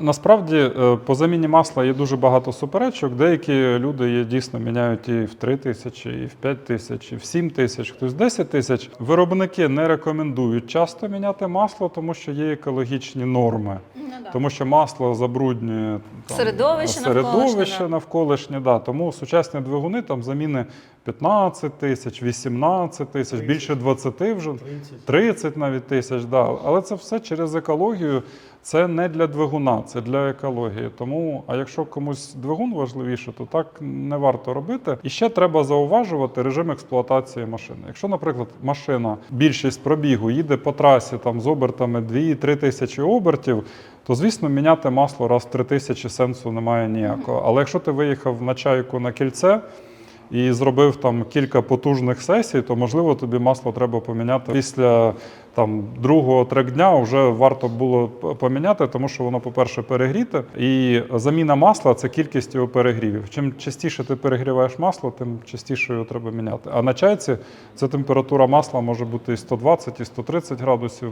Насправді е, по заміні масла є дуже багато суперечок. Деякі люди є дійсно міняють і в 3 тисячі, і в 5 тисяч, і в 7 тисяч, хтось 10 тисяч. Виробники не рекомендують часто міняти масло, тому що є екологічні норми. Да. Тому що масло забруднює там, Середовище середовище навколишнє, да. навколишнє. Да. Тому сучасні двигуни там заміни 15 тисяч, 18 тисяч, більше 20 вже 30 навіть тисяч. Да. Але це все через екологію. Це не для двигуна, це для екології. Тому, а якщо комусь двигун важливіше, то так не варто робити. І ще треба зауважувати режим експлуатації машини. Якщо, наприклад, машина більшість пробігу їде по трасі там з обертами 2-3 тисячі обертів, то звісно міняти масло раз в 3 тисячі сенсу немає ніякого. Але якщо ти виїхав на чайку на кільце. І зробив там кілька потужних сесій, то можливо тобі масло треба поміняти після там другого трек дня вже варто було поміняти, тому що воно, по-перше, перегріте. І заміна масла це кількість його перегрівів. Чим частіше ти перегріваєш масло, тим частіше його треба міняти. А на чайці ця температура масла може бути і 120, і 130 градусів.